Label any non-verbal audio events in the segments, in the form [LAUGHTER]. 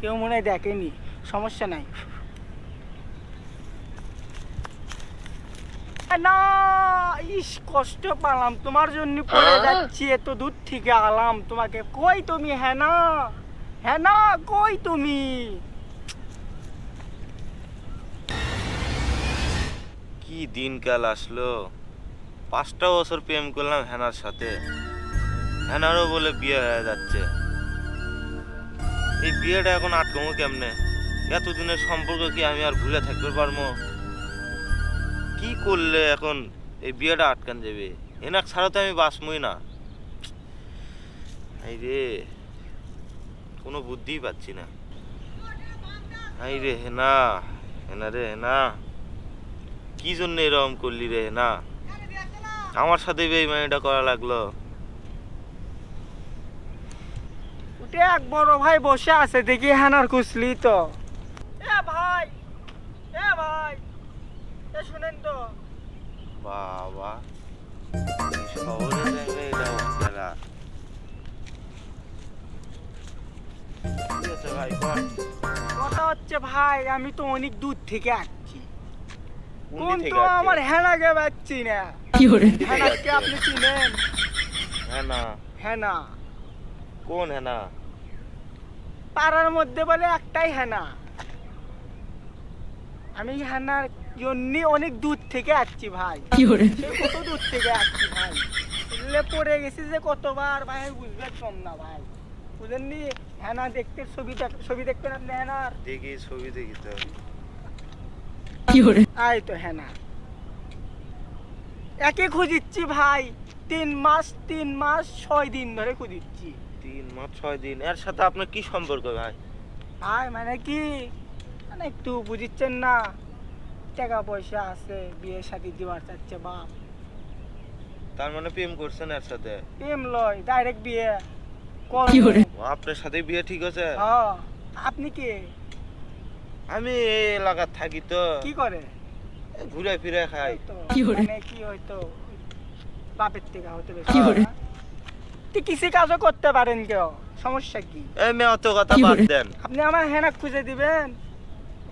কেউ মনে হয় দেখেনি, সমস্যা নাই। না, ইস, কষ্ট পালাম, তোমার জন্য পড়ে যাচ্ছি, এত দূর থেকে আলাম, তোমাকে কই তুমি হ্যাঁ না? হ্যাঁ না, কই তুমি? কি দিনকাল আসলো? পাঁচটা বছর প্রেম করলাম হেনার সাথে। হেনারও বলে বিয়ে হয়ে যাচ্ছে। এই বিয়েটা এখন আটকমো কেমনে? এতদিনের সম্পর্ক কি আমি আর ভুলে থাকতে পারব? কি করলে এখন এই বিয়েটা আটকান যাবে? এনাক ছাড়া তো আমি বাঁচমই না। এই রে কোনো বুদ্ধিই পাচ্ছি না। এই রে হেনা হেনা রে হেনা। কি জন্য এরকম করলি রে না আমার সাথে বেইমানিটা করা লাগল। উঠে এক বড় ভাই বসে আছে দেখি হ্যানার খুঁজলি তো। এ ভাই এ ভাই এ শুনেন তো। বাবা শহরে যাবে এটা অপেরা কি হচ্ছে ভাই বল। কথা হচ্ছে ভাই আমি তো অনেক দূর থেকে আসছি। কোন তো আমার হেনাকে পাচ্ছি না। থেকে হেনাকে আপনি চিনেন? হ্যাঁ না হেনা। কোন হ্যাঁ না পাড়ার মধ্যে বলে একটাই হেনা। আমি হেনার জন্য অনেক দূর থেকে আসছি ভাই। সে কত দূর থেকে আসছি ভাই? পড়ে গেছি যে কতবার ভাই বুঝবে কম না ভাই। বুঝেননি? হেনা দেখতে ছবি ছবি দেখবেন আপনি হেনার দেখি ছবি দেখি তো। আই তো হেনা একে খুঁজিচ্ছি ভাই তিন মাস তিন মাস ছয় দিন ধরে খুঁজিচ্ছি। তিন মাস ছয় দিন এর সাথে আপনার কি সম্পর্ক ভাই? ভাই মানে কি? মানে একটু বুঝিচ্ছেন না। টাকা পয়সা আছে বিয়ে শাদি দিবার চাচ্ছে বাপ। তার মানে প্রেম করছেন এর সাথে? প্রেম লয় ডাইরেক্ট বিয়ে। আপনার সাথে বিয়ে ঠিক আছে? হ্যাঁ আপনি কে? আমি এই এলাকার থাকি তো। কি করে? ঘুরে ফিরে খাই। এই মানে কি হয়তো বাপের থেকে হতে বেশি কি করে? তুই কৃষি কাজও করতে পারেন কেউ? সমস্যা কি? এই মেয়ে অত কথা বাদ দেন। আপনি আমার হেনা খুঁজে দিবেন?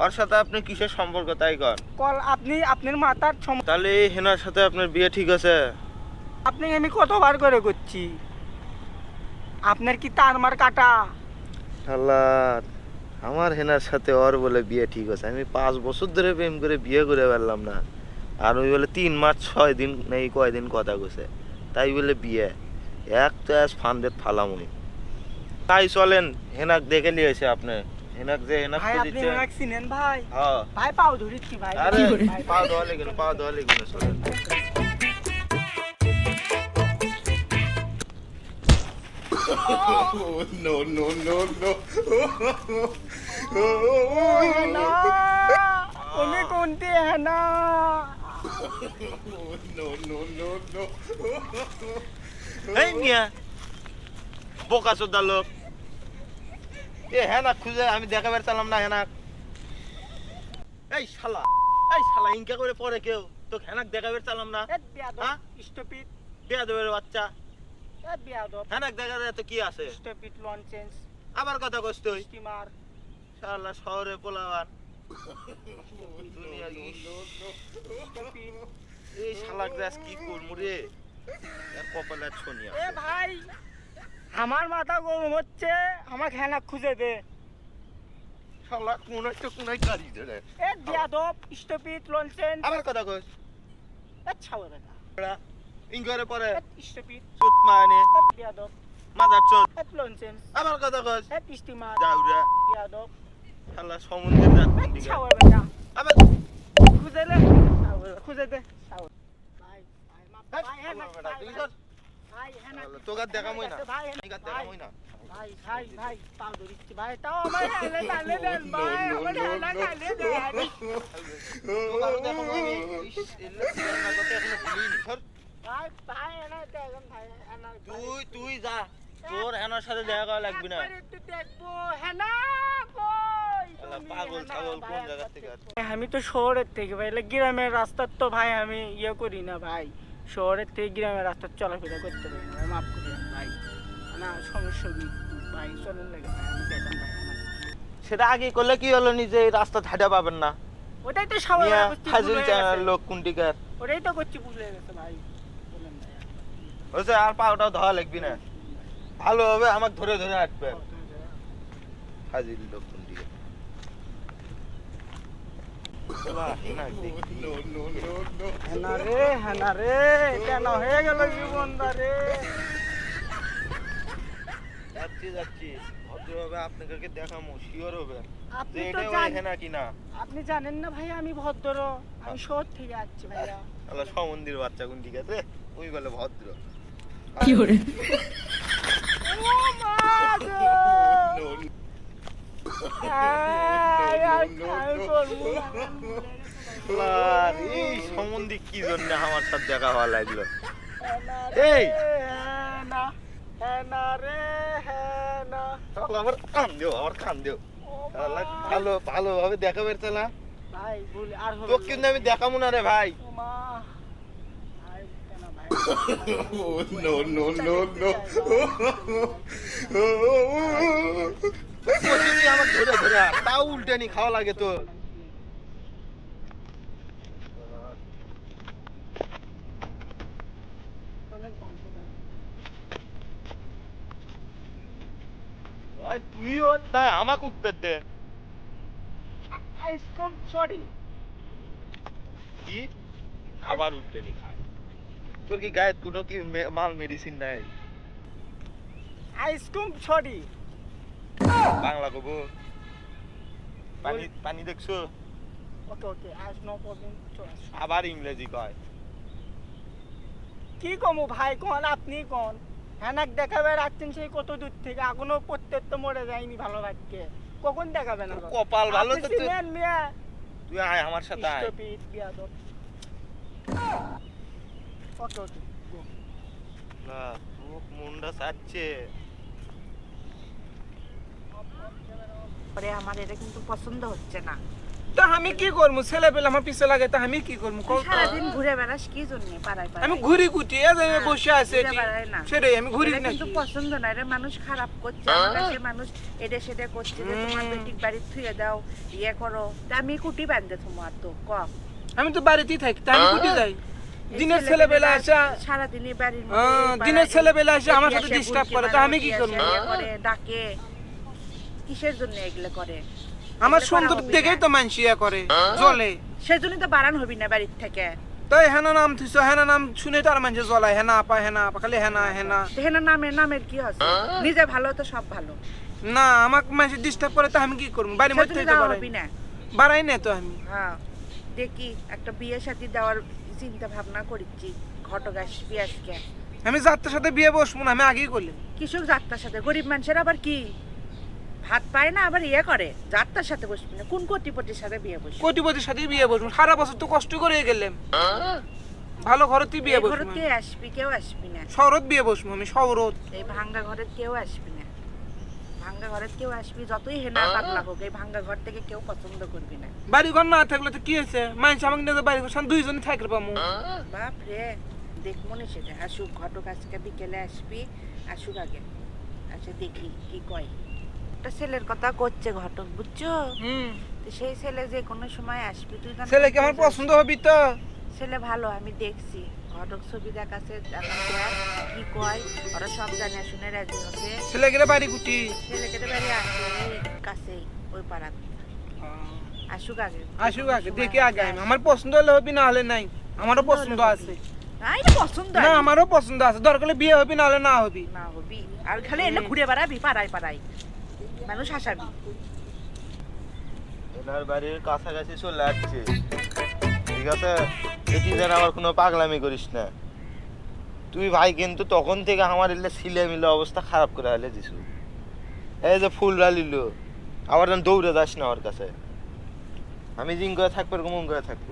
ওর সাথে আপনি কিসের সম্পর্ক তাই কর কল আপনি আপনার মাথার সম- তাহলে এই হেনার সাথে আপনার বিয়ে ঠিক আছে? আপনি আমি কতবার করে করছি? আপনার কি তার মার কাটা? আল্লাহ আমার হেনার সাথে ওর বলে বিয়ে ঠিক আছে। আমি পাঁচ বছর ধরে প্রেম করে বিয়ে করে পারলাম না। আর ওই বলে তিন মাস ছয় দিন নেই কয়দিন কথা কছে তাই বলে বিয়ে। এক তো অ্যাস ফান্ডেড ফালামুনি। তাই চলেন হেনাক দেখে নিয়েছে আপনি। হেনাক যে হেনাক ভাই আপনি হেনাক চিনেন ভাই? হ্যাঁ। ভাই পাও ধরিচ্ছি ভাই? আরে ভাই, পা ভাই, ধোয়া লেগে পা ধোয়া চলেন no, no, no, no. হেনা, তুমি কোনটি হেনা no, no, no, no. এই মিয়া বোকা চোদ্দা লোক এ হেনাক খুঁজে আমি দেখাবার চালাম না হেনাক এই শালা এই শালা ইনকা করে পরে কেউ তো হেনাক দেখাবার চালাম না এ বিয়াদব হ্যাঁ? স্টপিড বিয়া দেবের বাচ্চা দেখা যায় তো কি আছে? আবার কথা স্টিমার। শালা শহরে পোলাবান দুনিয়া এই শালাক দাস কি করমু রে? কপালে এ ভাই আমার মাথা গরম হচ্ছে আমাকে হেনা খুঁজে দে। শালা কোন একটা কোনায় কারি রে এ দিয়া বিয়াদব স্টপিড লঞ্চেন্স আবার কথা কইস। এ ছাওয়া বেটা ইনকারে পরে স্টপিড চুত মানে বিয়াদব মাদার চোদ। এ লঞ্চেন্স আবার কথা কইস এ স্টিমার যাউরা বিয়াদব শালা সমুদ্রের এ যাত্রী দিকে। ছাওয়া বেটা। আবার খুঁজে দে। খুঁজে দে। ভাই ভাই মা- হেই, ভাই হেনা আমার বেটা, ভাই, তুই ভাই, কর। ভাই হেনা শালা, তোকে আর দেখামই না। তোকে আর ভাই, দেখামই না। ভাই ভাই ভাই পাও ধরিচ্ছি। ভাই তাও আমার [LAUGHS] হেলে টালে দেন ভাই আমার হেলে টালে দেন। তোকে আর দেখাবো আমি। ইস, এলে না কথা এখনও ভুলিনি। তুই তুই যা। তোর হেনার সাথে দেখা করা লাগবে না। একটু দেখব হেনা আমি তো শহরের থেকে ভাই গ্রামের রাস্তার তো ভাই আমি ইয়ে করি না ভাই। শহরের থেকে গ্রামের রাস্তার চলাফেরা করতে পারি না ভাই মাফ করি না ভাই। না সমস্যা কি? ভাই চলেন লাগে ভাই আমি ভাই সেটা আগে করলে কি হলো? নিজে এই রাস্তা ঝাঁটা পাবেন না। ওটাই তো সবাই। লোক কুন্টিকার ওটাই তো করছি ভুল হয়ে গেছে ভাই। আর ধোয়া লাগবি না। ভালো হবে আমাকে ধরে ধরে হাঁটবে। ফাজিল লোক কুন্টিকার বাহ, না দেখি। no, no, no, no. হেনা রে হেনা রে কেন হয়ে গেল জীবনটা রে। যাচ্ছি যাচ্ছি। ভদ্রভাবে আপনাকে দেখামো শিওর হবে। আপনি তো এটাই ওই জান হেনা কিনা। আপনি জানেন না ভাই আমি ভদ্র। আমি শহর থেকে আসছি ভাইয়া। সমন্দির বাচ্চা কোন ঠিক আছে? ওই বলে ভদ্র। এই। সম্বন্ধে কি জন্য আমার সাথে দেখা হওয়া লাগল এই! আমার কান দিও আমার কান দিও ভালো ভালোভাবে দেখা বেরছে না ভাই আর হবে কিন্তু আমি দেখাবো না রে ভাই [LAUGHS] no, no, no, no. আমার ধরে ধরে আয়। তাও উল্টানি খাওয়া লাগে তো তুইও তাই আমাকে উত্তর দে সরি আবার উল্টানি খায় তোর কি গায়ে কোনো কি মাল মেডিসিন নাই? আইসক্রিম সরি বাংলা কব। পানি পানি দেখছ? ওকে ওকে আজ নো প্রবলেম আবার ইংরেজি কয়। কি কমু ভাই কোন আপনি কোন? হ্যানাক দেখাবে রাখছেন সেই কত দূর থেকে এখনও প্রত্যেক তো মরে যায়নি ভালো ভাগ্যে কখন দেখাবেন আরও? কপাল ভালো তো তুই আয় আমার সাথে আয় স্টপিট বিয়াদব ওকে ওকে go. না, মুন্ডা চাচ্ছে পরে আমার এটা কিন্তু পছন্দ হচ্ছে না। তো আমি কি করব ছেলে পেলে আমার পিছে লাগে তো আমি কি করব সারাদিন ঘুরে বেড়াস কি জন্য? পাড়ায় আমি ঘুরি কুটি হ্যাঁ, বসে আছে ঘুরে সেটাই আমি ঘুরি না। কিন্তু পছন্দ না এটা মানুষ খারাপ করছে আমার মানুষ এটা সেটা করছে যে তোমার। বেটিক বাড়ি থুয়ে দাও ইয়ে করো। তা আমি কুটি বান্ধে তোমার তো ক? আমি তো বাড়িতেই থাকি তা আমি কুটি যাই। দিনের ছেলেবেলা আসা সারাদিনই বাড়ির হ্যাঁ, মধ্যে দিনের ছেলেবেলা এসে আমার সাথে বুলকি করে, তো আমি কি করব? ডাকে। কিসের জন্য এগুলো করে? আমার সুন্দর দেখেই তো ইয়া করে জলে সেজন্যই তো বাড়ান হবি না বাড়ির থেকে। তাই হেনা নাম থুইছো হেনা নাম শুনে তো আর মানুষ জ্বলায় হেনা আপা হেনা আপা খালি হেনা হেনা। হেনা নামের নামের কি আছে? নিজে ভালো তো সব ভালো। না আমাকে মানুষ ডিস্টার্ব করে তো আমি কি করব? বাড়ির মধ্যে তো বাড়াই না। বাড়াই না তো আমি। হ্যাঁ দেখি একটা বিয়ে সাথে দেওয়ার চিন্তা ভাবনা করেছি ঘটক আসবি আজকে। আমি যাত্রার সাথে বিয়ে বসবো না আমি আগেই করলাম কৃষক যাত্রার সাথে গরিব মানুষের আবার কি? ভাত পায় না আবার ইয়ে করে যাত্রার সাথে বসবি না কোন কোটিপতির সাথে বিয়ে বসবি? কোটিপতির সাথে বিয়ে বসবো সারা বছর তো কষ্ট করে গেলাম। ভালো ঘরে তুই বিয়ে বসবো ঘরের কে আসবি কেউ আসবি না। শহরত বিয়ে বসবো আমি শহরত এই ভাঙ্গা ঘরের কেউ আসবি না। ভাঙ্গা ঘরের কেউ আসবি যতই হেনা পাতলা হোক এই ভাঙ্গা ঘর থেকে কেউ পছন্দ করবি না। বাড়ি ঘর না থাকলে তো কি হয়েছে? মানুষ আমাকে নিয়ে বাড়ি ঘর সামনে দুইজনে থাকলে পাবো বাপ রে দেখব না সেটা। আসুক ঘটক আজকে বিকেলে আসবি আসুক আগে। আচ্ছা দেখি কি কয়। একটা ছেলের কথা করছে ঘটক বুঝছ? হুম। তো সেই ছেলে যে কোনো সময় আসবি তুই জানিস ছেলে কি আমার পছন্দ হবি তো। ছেলে ভালো আমি দেখছি। ঘটক ছবি দেখাচ্ছে দেখ কি কয় ওরা সব জানে শুনে রাজি হচ্ছে। ছেলে গেলে বাড়ি কুটি। ছেলেকে বাড়ি আসে এই কাছেই ওই পাড়া আসুক আগে। আসুক আগে দেখি আগে আমার পছন্দ হলে হবি না হলে নাই। আমারও পছন্দ আছে। পছন্দ না আমারও পছন্দ আছে। দরকার বিয়ে হবি না হলে না হবি। না হবি। আর খালি এনে ঘুরে বেড়াবি পাড়ায় পাড়ায়। মানুষ হাসাবি। এনার বাড়ির কাছাকাছি চলে আসছে। ঠিক আছে? এটি যেন আবার কোনো পাগলামি করিস না। তুই ভাই কিন্তু তখন থেকে আমার এলে ছিলে মিলে অবস্থা খারাপ করে হলে দিছু। এই যে ফুল রালিল আবার যেন দৌড়ে যাস না ওর কাছে। আমি জিং করে থাকব, এরকম করে থাকব।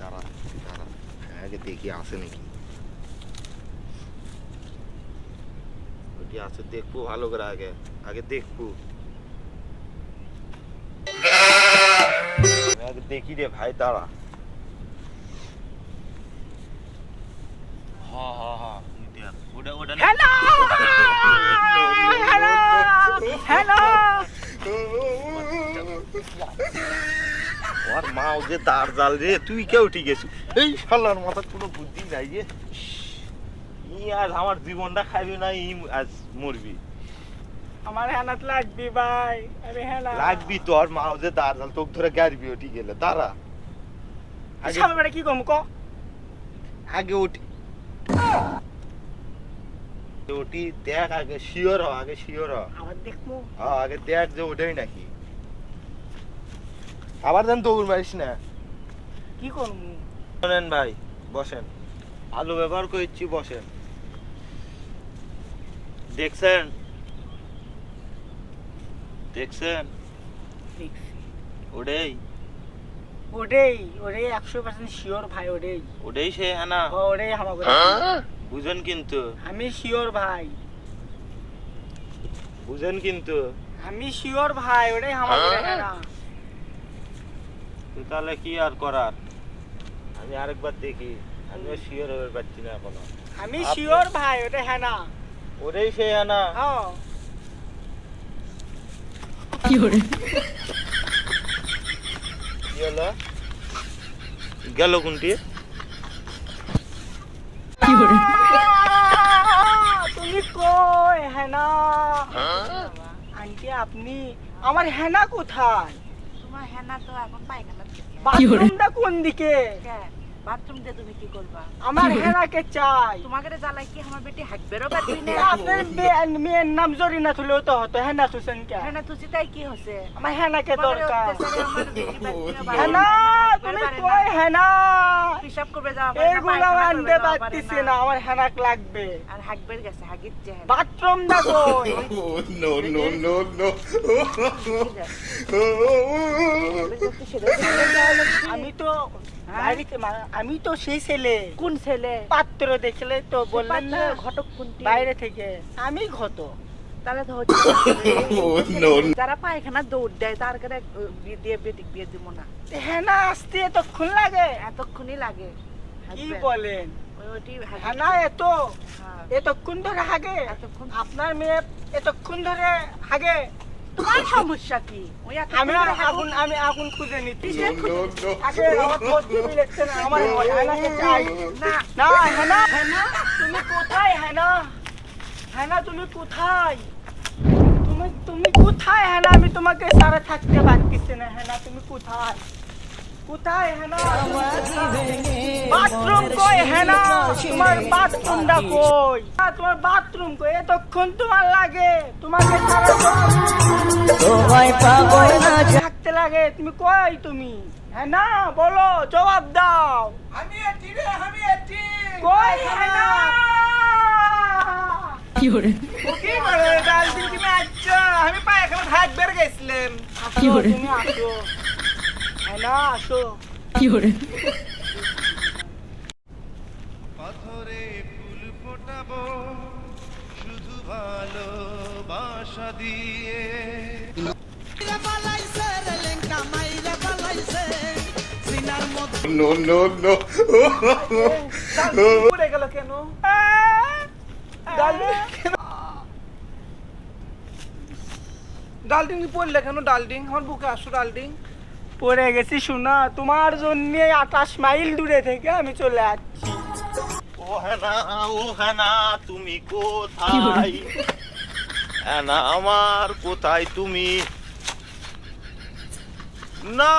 দাঁড়া। আগে দেখি আসে নাকি? কি আছে দেখব ভালো করে আগে আগে দেখব আগে দেখি রে ভাই দাঁড়া হ হ হ ওটা ওটা হ্যালো হ্যালো হ্যালো ওর মা ও যে দাঁড় জাল রে তুই কেউ ঠিক আছিস এই শালার মাথার কোনো বুদ্ধি নাই রে ই আজ আমার জীবনটা খাবি না ই আজ মরবি। আমার হেনাত লাগবি ভাই আমি হেনা। লাগবি তোর মা যে দাঁড় জাল তোকে ধরে গাড়বি গেলে দাঁড়া। আগে সামনে বেড়া কি কম ক? আগে ওটি ওটি দেখ আগে শিওর হ আগে শিওর হ। আবার দেখব। হ্যাঁ, আগে দেখ যে ওটাই নাকি। আবার দেন দৌড় মারিস না। কি করব? শোনেন ভাই বসেন। আলু ব্যবহার করছি বসেন। দেখছেন দেখছেন দেখছি ওটাই ওটাই ওটাই একশো পার্সেন্ট শিওর ভাই ওটাই ওটাই সে হ্যাঁ না ওটাই আমাকে বুঝেন কিন্তু। আমি শিওর ভাই। বুঝেন কিন্তু। আমি শিওর ভাই ওটাই আমাকে হেনা তো তাহলে কি আর করার? আমি আরেকবার দেখি। আমিও শিওর হয়ে পারছি না এখনও। আমি শিওর ভাই ওটা হেনা। ওটাই সে না হ্যাঁ কি হলো? গেল কোনটি? তুমি কই হেনা? আন্টি আপনি? আমার হেনা কোথায়? তোমার হেনা তো এখন পায়খানা বাথরুমটা কোন দিকে? বাথরুম দিয়ে তুমি কি করবা আমার হেনাকে চাই তোমাকে জ্বালাই কি আমার বেটি পারবি না আপনার মেয়ে- মেয়ের নাম জরিনা তুলেও তো হতো হেনা তুসেন কে হেনা তুই তাই কি হচ্ছে আমার হেনাকে দরকার হেনা তুমি না। কই হেনা পিসাব করবে যাওয়া পারে এইগুলো আনতে পারতেছি না। না আমার হেনাক লাগবে আর হাঁকবের গেছে হাগিচ্ছে হেনা বাথরুম না কই Oh, no, no, no, no. আমি তো বাড়িতে মা- আমি তো সেই ছেলে। কোন ছেলে? পাত্র দেখলে তো বললেন না ঘটক কোনটি? বাইরে থেকে। আমি ঘত তাহলে তো হচ্ছে. [LAUGHS] যারা পায়খানা দৌড় দেয় তার কাছে বিয়ে দিয়ে বেটিক বিয়ে দিব না। হেনা আসতে এতক্ষণ লাগে? এতক্ষণই লাগে। কি। বলেন? ওই। হেনা এত? হ্যাঁ। এতক্ষণ ধরে হাগে? এতক্ষণ আপনার মেয়ে এতক্ষণ ধরে হাগে? তোমার সমস্যা কি? ওই আমি আগুন আমি আগুন খুঁজে নিচ্ছি। No, no, no. আগে আমার ঠোঁট টিপে না, আমার হেনাকে চাই। না না হেনা হেনা তুমি কোথায় হেনা? হেনা তুমি কোথায়? তুমি তুমি কোথায় হেনা? আমি তোমাকে সারা থাকতে পারতেছি না হেনা তুমি কোথায়? কোথায় হেনা? বাথরুম কই হেনা? তোমার বাথরুমটা কই? তোমার বাথরুম কই? এতক্ষণ তোমার লাগে। তোমাকে সারা থাকতে লাগে। তুমি কই তুমি? হ্যাঁ না বলো জবাব দাও। আমি এটি রে আমি এটি কই হেনা? কি করে? ডাল দিন তুমি আচ্ছা আমি পায়খানা হাত বের গেছিলাম কি করে? তুমি আসো। আসো। পাথরে ফুল ফোটাবো শুধু ভালোবাসা দিয়ে। No, no, no. পড়ে গেল কেন? ডালডিং পড়লে কেন ডালডিং আমার বুকে আসো ডালডিং পড়ে গেছি শোনা তোমার জন্য আঠাশ মাইল দূরে থেকে আমি চলে যাচ্ছি ও হেনা ও হেনা তুমি কোথায়? হেনা আমার কোথায় তুমি? না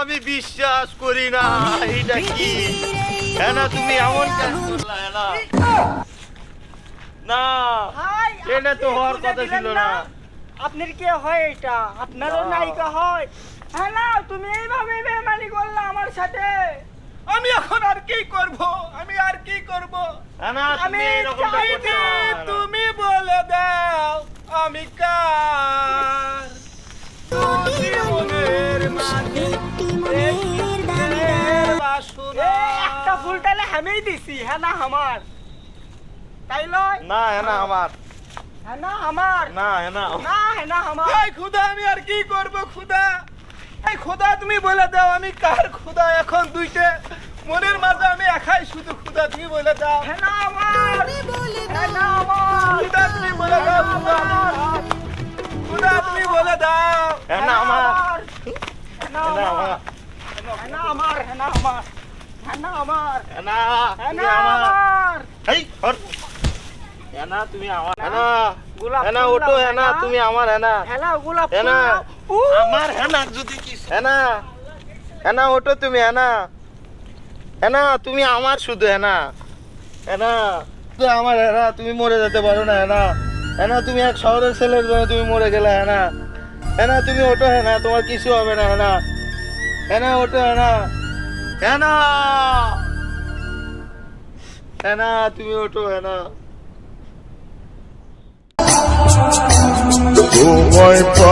আমি বিশ্বাস করি না এটা কি? হেনা তুমি এমন কেন? না এটা তো হওয়ার কথা ছিল না? আপনার কি হয় এটা? আপনারও নায়িকা হয়। হ্যাঁ না তুমি এইভাবে বেমানি করলে আমার সাথে। আমি এখন আর কি করব? আমি আর কি করব? আমি তুমি চাই বলে দাও আমি কার? জীবনের মাঝে একটা ফুল তাহলে আমিই দিছি হ্যাঁ না আমার। তাই লয় না হ্যাঁ না আমার। না হেনা না হ্যাঁ না আমার এই খুদা আমি আর কি করব খুদা এই খোদা তুমি বলে দাও আমি কার খুদা এখন দুইটে মনের মাঝে আমি একাই শুধু খুদা তুমি বলে দাও হ্যাঁ না আমার হ্যাঁ না আমার খুদা তুমি বলে দাও খুদা খুদা তুমি বলে দাও হেনা আমার হ্যাঁ না হেনা আমার আমার হ্যাঁ না আমার হ্যাঁ না আমার হ্যাঁ না আমার হেনা হ্যাঁ না আমার আমার এই হর হেনা তুমি আমার হেনা হেনা। ওটো হেনা হেনা। তুমি আমার হেনা। হেলা গোলাপ হেনা। আমার হেনা যদি কি হেনা হেনা ওটো তুমি হেনা। হেনা তুমি আমার শুধু হেনা। হেনা তুই আমার হেনা তুমি মরে যেতে পারো না হেনা। হেনা তুমি এক শহরের ছেলের জন্য তুমি মরে গেলে হেনা। হেনা তুমি ওটো হেনা তোমার কিছু হবে না হেনা। হেনা ওটো হেনা। হেনা! হেনা তুমি ওটো হেনা। তোমায় পা